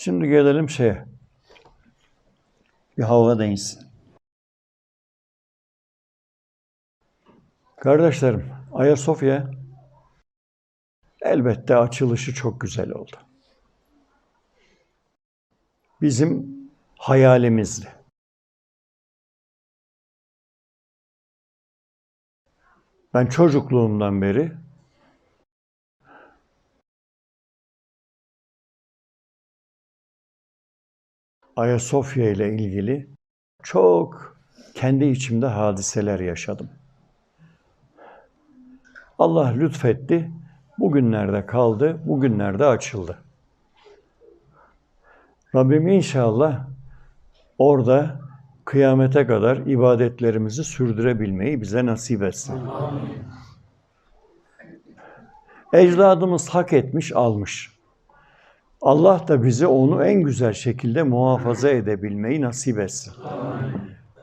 Şimdi gelelim şeye. Bir hava değinsin. Kardeşlerim, Ayasofya elbette açılışı çok güzel oldu. Bizim hayalimizdi. Ben çocukluğumdan beri Ayasofya ile ilgili çok kendi içimde hadiseler yaşadım. Allah lütfetti. Bugünlerde kaldı, bugünlerde açıldı. Rabbim inşallah orada kıyamete kadar ibadetlerimizi sürdürebilmeyi bize nasip etsin. Ecdadımız hak etmiş, almış. Allah da bize onu en güzel şekilde muhafaza edebilmeyi nasip etsin.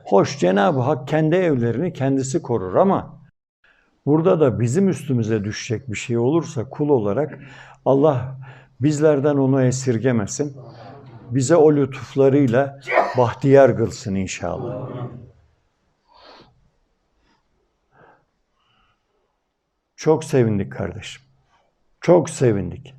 Hoş Cenab-ı Hak kendi evlerini kendisi korur ama burada da bizim üstümüze düşecek bir şey olursa kul olarak Allah bizlerden onu esirgemesin. Bize o lütuflarıyla bahtiyar kılsın inşallah. Çok sevindik kardeşim. Çok sevindik.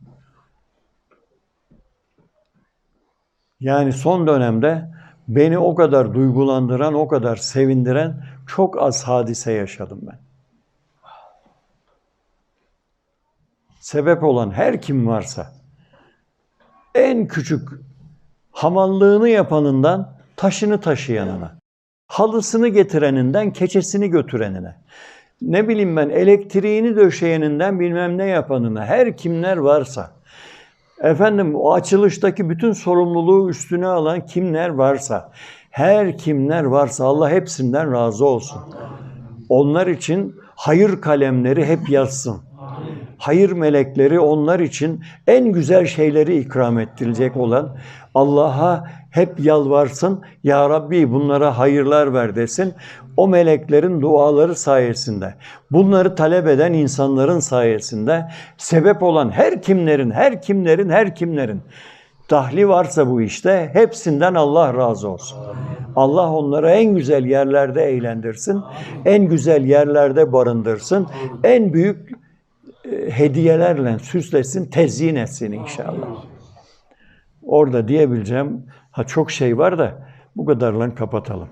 Yani son dönemde beni o kadar duygulandıran, o kadar sevindiren çok az hadise yaşadım ben. Sebep olan her kim varsa en küçük hamallığını yapanından taşını taşıyanına, halısını getireninden keçesini götürenine, ne bileyim ben elektriğini döşeyeninden bilmem ne yapanına, her kimler varsa, efendim o açılıştaki bütün sorumluluğu üstüne alan kimler varsa, her kimler varsa Allah hepsinden razı olsun. Onlar için hayır kalemleri hep yazsın. Hayır melekleri onlar için en güzel şeyleri ikram ettirilecek olan Allah'a hep yalvarsın. Ya Rabbi bunlara hayırlar ver desin. O meleklerin duaları sayesinde, bunları talep eden insanların sayesinde sebep olan her kimlerin, her kimlerin, her kimlerin dahli varsa bu işte hepsinden Allah razı olsun. Allah onları en güzel yerlerde eğlendirsin, en güzel yerlerde barındırsın, en büyük hediyelerle süslesin, tezyin etsin inşallah. Orada diyebileceğim ha çok şey var da bu kadarla kapatalım.